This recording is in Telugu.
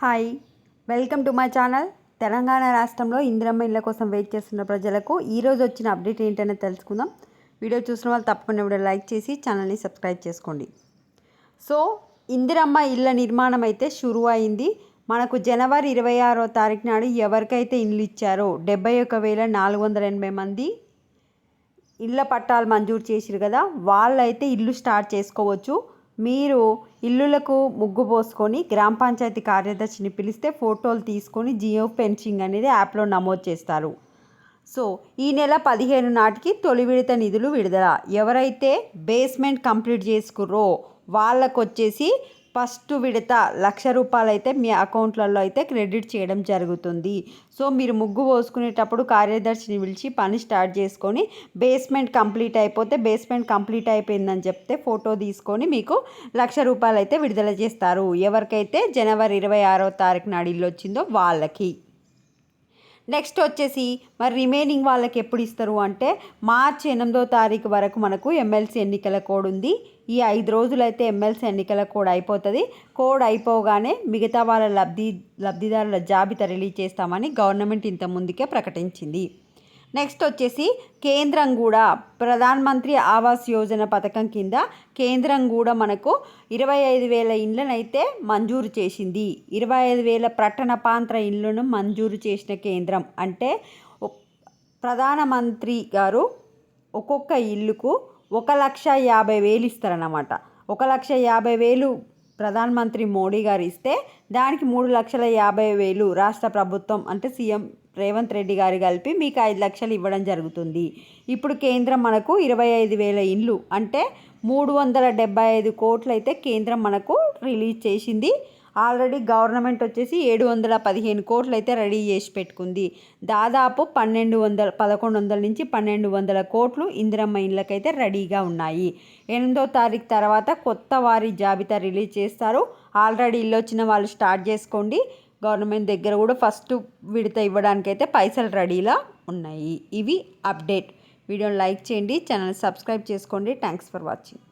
Hi welcome to my channel. Telangana రాష్ట్రంలో ఇందిరమ్మ ఇళ్ళ కోసం వెయిట్ చేస్తున్న ప్రజలకు ఈరోజు వచ్చిన అప్డేట్ ఏంటనే తెలుసుకుందాం. వీడియో చూసిన వాళ్ళు తప్పకుండా వీడియో లైక్ చేసి ఛానల్ని సబ్స్క్రైబ్ చేసుకోండి. సో ఇందిరమ్మ ఇళ్ళ నిర్మాణం అయితే షురు అయింది మనకు జనవరి ఇరవై ఆరో తారీఖు నాడు ఎవరికైతే ఇల్లు ఇచ్చారో డెబ్బై ఒక వేల నాలుగు వందల ఎనభై మంది ఇళ్ళ పట్టాలు మంజూరు చేసిరు కదా వాళ్ళైతే ఇల్లు స్టార్ట్ చేసుకోవచ్చు. మీరు ఇల్లులకు ముగ్గు పోసుకొని గ్రామ పంచాయతీ కార్యదర్శిని పిలిస్తే ఫోటోలు తీసుకొని జియో పెన్షింగ్ అనేది యాప్లో నమోదు చేస్తారు. సో ఈ నెల పదిహేను నాటికి తొలి విడత నిధులు విడుదల. ఎవరైతే బేస్మెంట్ కంప్లీట్ చేసుకుర్రో వాళ్ళకు వచ్చేసి ఫస్ట్ విడత లక్ష రూపాయలు అయితే మీ అకౌంట్లలో అయితే క్రెడిట్ చేయడం జరుగుతుంది. సో మీరు ముగ్గు పోసుకునేటప్పుడు కార్యదర్శిని పిలిచి పని స్టార్ట్ చేసుకొని బేస్మెంట్ కంప్లీట్ అయిపోతే బేస్మెంట్ కంప్లీట్ అయిపోయిందని చెప్తే ఫోటో తీసుకొని మీకు లక్ష రూపాయలు అయితే విడుదల చేస్తారు. ఎవరికైతే జనవరి ఇరవై ఆరో తారీఖు నాడు ఇల్లు వచ్చిందో వాళ్ళకి. నెక్స్ట్ వచ్చేసి మరి రిమైనింగ్ వాళ్ళకి ఎప్పుడు ఇస్తారు అంటే మార్చి ఎనిమిదో తారీఖు వరకు మనకు ఎమ్మెల్సీ ఎన్నికల కోడ్ ఉంది. ఈ ఐదు రోజులైతే ఎమ్మెల్సీ ఎన్నికల కోడ్ అయిపోతుంది. కోడ్ అయిపోగానే మిగతా వాళ్ళ లబ్ధి లబ్ధిదారుల జాబితా రిలీజ్ చేస్తామని గవర్నమెంట్ ఇంత ముందుకే ప్రకటించింది. నెక్స్ట్ వచ్చేసి కేంద్రం కూడా. ప్రధాన మంత్రి ఆవాస్ యోజన పథకం కింద కేంద్రం కూడా మనకు ఇరవై ఐదు వేల ఇండ్లనైతే మంజూరు చేసింది. ఇరవై ఐదు వేల పట్టణ పాంత్ర ఇండ్లను మంజూరు చేసిన కేంద్రం. అంటే ప్రధానమంత్రి గారు ఒక్కొక్క ఇల్లుకు ఒక లక్ష యాభై వేలు ఇస్తారన్నమాట. ఒక లక్ష యాభై వేలు ప్రధానమంత్రి మోడీ గారు ఇస్తే దానికి మూడు లక్షల యాభై వేలు రాష్ట్ర ప్రభుత్వం అంటే సీఎం రేవంత్ రెడ్డి గారు కలిపి మీకు ఐదు లక్షలు ఇవ్వడం జరుగుతుంది. ఇప్పుడు కేంద్రం మనకు ఇరవై ఐదు వేల ఇండ్లు అంటే మూడు వందల డెబ్బై ఐదు కోట్లు అయితే కేంద్రం మనకు రిలీజ్ చేసింది. ఆల్రెడీ గవర్నమెంట్ వచ్చేసి ఏడు వందల పదిహేను కోట్లు అయితే రెడీ చేసి పెట్టుకుంది. దాదాపు పన్నెండు వందల పదకొండు వందల నుంచి పన్నెండు వందల కోట్లు ఇందిరమ్మ ఇండ్లకైతే రెడీగా ఉన్నాయి. ఎనిమిదో తారీఖు తర్వాత కొత్త వారి జాబితా రిలీజ్ చేస్తారు. ఆల్రెడీ ఇల్లు వచ్చిన వాళ్ళు స్టార్ట్ చేసుకోండి. గవర్నమెంట్ దగ్గర కూడా ఫస్ట్ విడత ఇవ్వడానికైతే పైసలు రెడీలా ఉన్నాయి. ఇవి అప్డేట్. వీడియోని లైక్ చేయండి ఛానల్ సబ్స్క్రైబ్ చేసుకోండి. Thanks for watching.